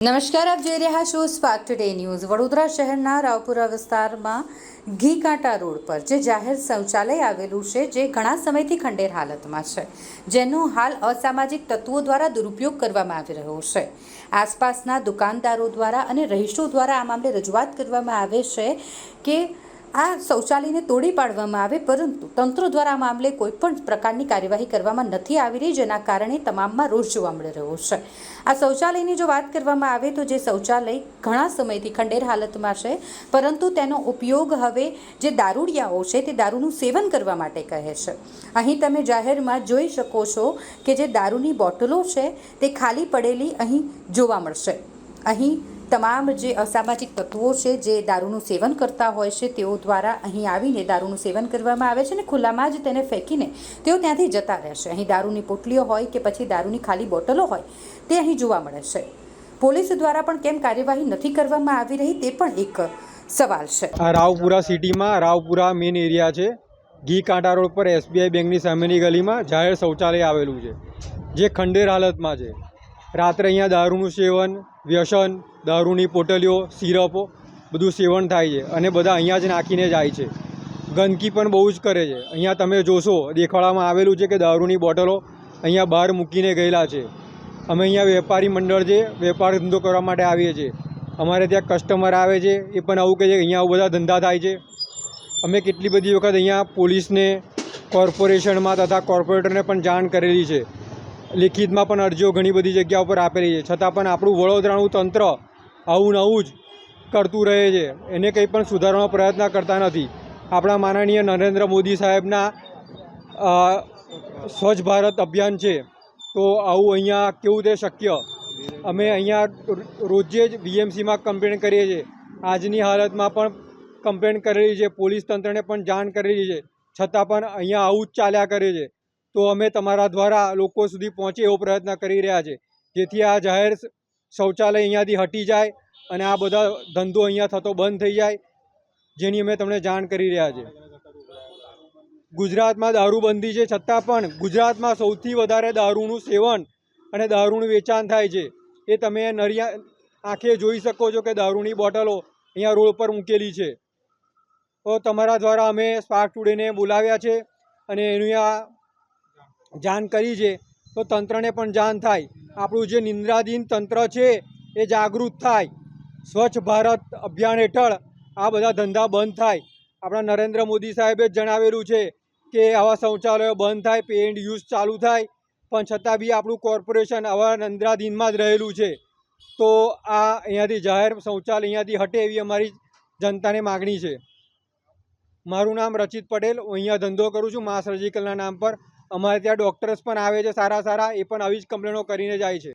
નમસ્કાર, આપ જોઈ રહ્યા છો સ્પાર્ક ટુડે ન્યૂઝ. વડોદરા શહેરના રાવપુરા વિસ્તારમાં ઘી કાંટા રોડ પર જે જાહેર શૌચાલય આવેલું છે, જે ઘણા સમયથી ખંડેર હાલતમાં છે, જેનો હાલ અસામાજિક તત્વો દ્વારા દુરુપયોગ કરવામાં આવી રહ્યો છે. આસપાસના દુકાનદારો દ્વારા અને રહીશો દ્વારા આ મામલે રજૂઆત કરવામાં આવે છે કે આ શૌચાલયને તોડી પાડવામાં આવે, પરંતુ તંત્ર દ્વારા આ મામલે કોઈ પણ પ્રકારની કાર્યવાહી કરવામાં નથી આવી રહી, જેના કારણે તમામમાં રોષ જોવા મળી રહ્યો છે. આ શૌચાલયની જો વાત કરવામાં આવે તો જે શૌચાલય ઘણા સમયથી ખંડેર હાલતમાં છે, પરંતુ તેનો ઉપયોગ હવે જે દારૂડિયાઓ છે તે દારૂનું સેવન કરવા માટે કહે છે. અહીં તમે જાહેરમાં જોઈ શકો છો કે જે દારૂની બોટલો છે તે ખાલી પડેલી અહીં જોવા મળશે. અહીં તમામ જે અસામાજિક તત્વો છે જે દારૂનું સેવન કરતા હોય છે, તેઓ દ્વારા અહીં આવીને દારૂનું સેવન કરવામાં આવે છે અને ખુલ્લામાં જ તેને ફેંકીને તેઓ ત્યાંથી જતા રહેશે અહીં દારૂની પોટલીઓ હોય કે પછી દારૂની ખાલી બોટલો હોય, તે અહીં જોવા મળે છે. પોલીસ દ્વારા પણ કેમ કાર્યવાહી નથી કરવામાં આવી રહી તે પણ એક સવાલ છે. રાવપુરા સિટીમાં, રાવપુરા મેઇન એરિયા છે. ઘી કાંટા રોડ પર એસબીઆઈ બેંકની સામેની ગલીમાં જાહેર શૌચાલય આવેલું છે, જે ખંડેર હાલતમાં છે. રાત્રે અહીંયા દારૂનું સેવન, વ્યસન, દારૂની પોટલીઓ, સિરપો બધું સેવન થાય છે અને બધા અહીંયા જ નાખીને જાય છે. ગંદકી પણ બહુ જ કરે છે. અહીંયા તમે જોશો, દેખાડામાં આવેલું છે કે દારૂની બોટલો અહીંયા બહાર મૂકીને ગયેલા છે. અમે અહીંયા વેપારી મંડળ છે, વેપાર ધંધો કરવા માટે આવીએ છીએ. અમારે ત્યાં કસ્ટમર આવે છે, એ પણ આવું કહે છે કે અહીંયા બધા ધંધા થાય છે. અમે કેટલી બધી વખત અહીંયા પોલીસને, કોર્પોરેશનમાં તથા કોર્પોરેટરને પણ જાણ કરેલી છે. લેખિતમાં પણ અરજીઓ ઘણી બધી જગ્યા ઉપર આપેલી છે. છતાં પણ આપણું વડોદરાનું તંત્ર આવું નવું જ કરતું રહે છે. એને કંઈ પણ સુધારવાનો પ્રયત્ન કરતા નથી. આપણા માનનીય નરેન્દ્ર મોદી સાહેબના સ્વચ્છ ભારત અભિયાન છે. તો આવું અહીંયા કેવું તે શક્ય? અમે અહીંયા રોજે જ બીએમસીમાં કમ્પ્લેન કરીએ છીએ. આજની હાલતમાં પણ કમ્પ્લેન કરેલી છે. પોલીસ તંત્રને પણ જાણ કરેલી છે. છતાં પણ અહીંયા આવું જ ચાલ્યા કરે છે. તો અમે તમારા દ્વારા લોકો સુધી પહોંચે એવો પ્રયત્ન કરી રહ્યા છે. જેથી આ જાહેર શૌચાલય અહીંયાથી હટી જાય અને આ બધા ધંધો અહીંયા થતો બંધ થઈ જાય, જેની અમે તમને જાણ કરી રહ્યા છે. ગુજરાતમાં દારૂબંધી છે છતાં પણ ગુજરાતમાં સૌથી વધારે દારૂનું સેવન અને દારૂનું વેચાણ થાય છે. એ તમે નરિયા, આંખે જોઈ શકો છો કે દારૂની બોટલો અહીંયા રોડ પર મૂકેલી છે. તો તમારા દ્વારા અમે સ્પાર્ક ટુડેને બોલાવ્યા છે અને એની આ જાણ કરી છે, તો તંત્રને પણ જાણ થાય. આપણું જે નિંદ્રાધીન તંત્ર છે, એ જાગૃત થાય. સ્વચ્છ ભારત અભિયાન હેઠળ આ બધા ધંધા બંધ થાય. આપણા નરેન્દ્ર મોદી સાહેબે જ જણાવેલું છે કે આવા શૌચાલયો બંધ થાય પે એન્ડ યુઝ ચાલુ થાય. પણ છતાં બી આપણું કોર્પોરેશન આવા નિંદ્રાધીનમાં જ રહેલું છે. તો આ અહીંયાથી જાહેર શૌચાલય અહીંયાથી હટે એવી અમારી જનતાને માગણી છે. મારું નામ રચિત પટેલ, હું અહીંયા ધંધો કરું છું મા સર્જિકલના નામ પર. અમારે ત્યાં ડૉક્ટર્સ પણ આવે છે સારા સારા, એ પણ આવી જ કમ્પ્લેનો કરીને જાય છે.